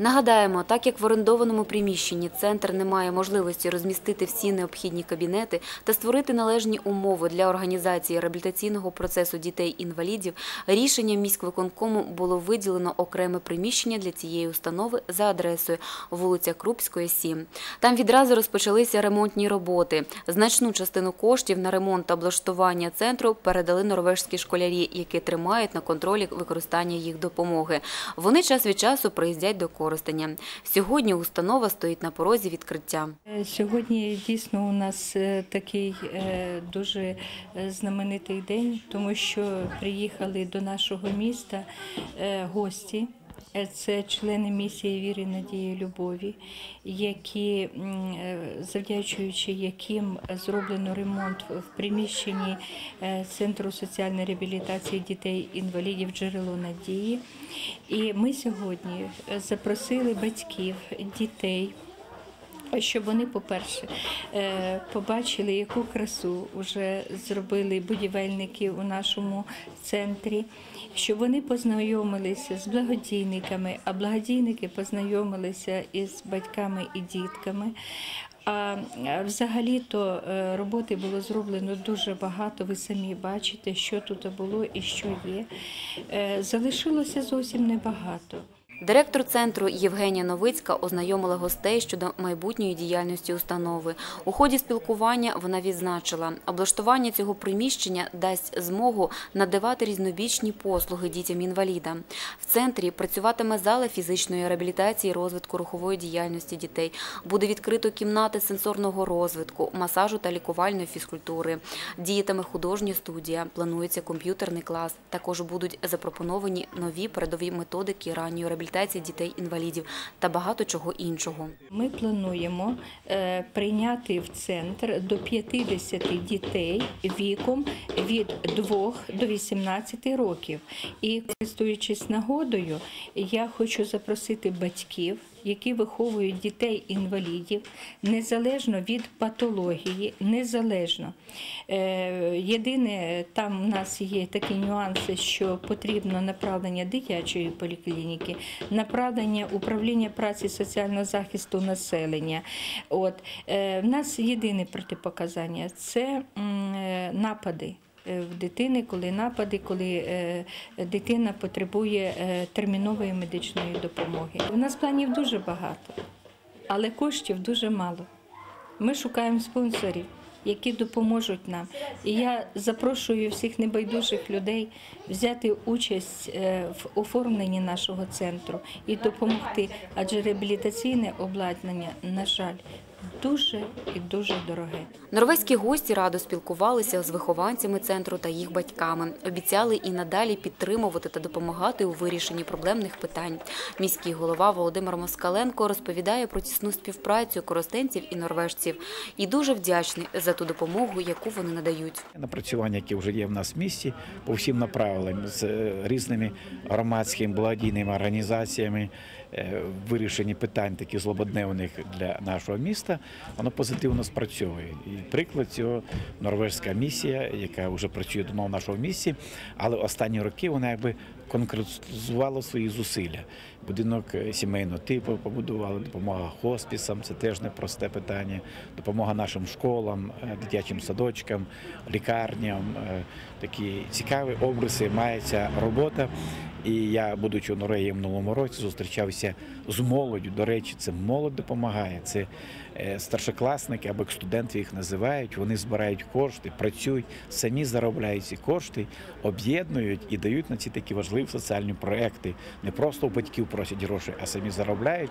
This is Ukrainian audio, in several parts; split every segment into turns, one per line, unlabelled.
Нагадаємо, так як в орендованому приміщенні центр не має можливості розмістити всі необхідні кабінети та створити належні умови для організації реабілітаційного процесу дітей-інвалідів, рішенням міськвиконкому було виділено окреме приміщення для цієї установи за адресою вулиця Крупської, 7. Там відразу розпочалися ремонтні роботи. Значну частину коштів на ремонт та облаштування центру передали норвежські школярі, які тримають на контролі використання їх допомоги. Вони час від часу приїздять до Коростеня. Сьогодні установа стоїть на порозі відкриття.
Е, Сьогодні дійсно у нас е, такий е, дуже знаменитий день, тому що приїхали до нашого міста гості. Е, Це члени місії віри, надії, любові, які, е, завдячуючи яким зроблено ремонт в- приміщенні е, Центру соціальної реабілітації дітей-інвалідів джерело надії. І ми сьогодні запросили батьків, дітей. Щоб вони, по-перше, е, побачили, яку красу вже зробили будівельники у нашому центрі, щоб вони познайомилися з благодійниками, а благодійники познайомилися із батьками і дітками. А взагалі-то е, роботи було зроблено дуже багато. Ви самі бачите, що тут було і що є. Е, Залишилося зовсім небагато.
Директор центру Євгенія Новицька ознайомила гостей щодо майбутньої діяльності установи. У ході спілкування вона відзначила, облаштування цього приміщення дасть змогу надавати різнобічні послуги дітям-інвалідам. В центрі працюватиме зала фізичної реабілітації розвитку рухової діяльності дітей. Буде відкрито кімнати сенсорного розвитку, масажу та лікувальної фізкультури. Діятиме художня студія, планується комп'ютерний клас. Також будуть запропоновані нові передові методики ранньої реабілітації дітей-інвалідів та багато чого іншого.
Ми плануємо е, прийняти в центр до 50 дітей віком від 2 до 18 років. І користуючись нагодою, я хочу запросити батьків. Які виховують дітей-інвалідів незалежно від патології, незалежно. Е, єдине, там у нас є такі нюанси, що потрібно направлення дитячої поліклініки, направлення управління праці соціального захисту населення. От е, в нас єдине протипоказання це е, напади. е, В дитини, коли напади, коли дитина потребує термінової медичної допомоги. У нас планів дуже багато, але коштів дуже мало. Ми шукаємо спонсорів, які допоможуть нам. І я запрошую всіх небайдужих людей взяти участь е, в оформленні нашого центру і допомогти, адже реабілітаційне обладнання, на жаль, дуже і дуже дороге.
Норвезькі гості радо спілкувалися з вихованцями центру та їх батьками. Обіцяли і надалі підтримувати та допомагати у вирішенні проблемних питань. Міський голова Володимир Москаленко розповідає про тісну співпрацю коростенців і норвежців і дуже вдячний за ту допомогу, яку вони надають.
Напрацювання, які вже є в нас в місті, по всім направленням з е, різними громадськими благодійними організаціями, е, вирішені питань таких злободневних для нашого міста, воно позитивно спрацьовує. І приклад цього норвежська місія, яка вже працює давно в нашому місті, але останні роки вона якби конкретизувала свої зусилля. Будинок е, сімейного типу побудували, допомога хоспісам, це теж непросте питання, допомога нашим школам, е, дитячим садочкам, лікарням. Е, Такі цікаві обриси має ця робота. І я, будучи в Норвегії в минулому році, зустрічався з молоддю. До речі, це молодь допомагає. Це старшокласники або як студенти їх називають. Вони збирають кошти, працюють, самі заробляють ці кошти, об'єднують і дають на ці такі важливі соціальні проекти. Не просто у батьків просять гроші, а самі заробляють.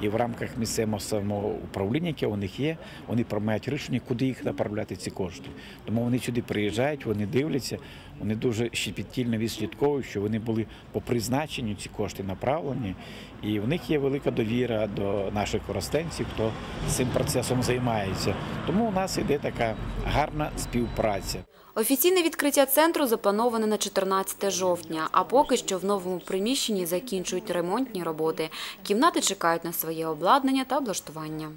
І в рамках місцевого самоуправління, яке у них є, вони приймають рішення, куди їх направляти ці кошти. Тому вони сюди приїжджають, вони дивляться, вони дуже щепетільно відслідковують, що вони були по призначенню ці кошти направлені. І в них є велика довіра до наших коростенців, хто цим процесом займається. Тому у нас іде така гарна співпраця.
Офіційне відкриття центру заплановане на 14 жовтня, а поки що в новому приміщенні закінчують ремонтні роботи. Кімнати чекають на своє обладнання та облаштування.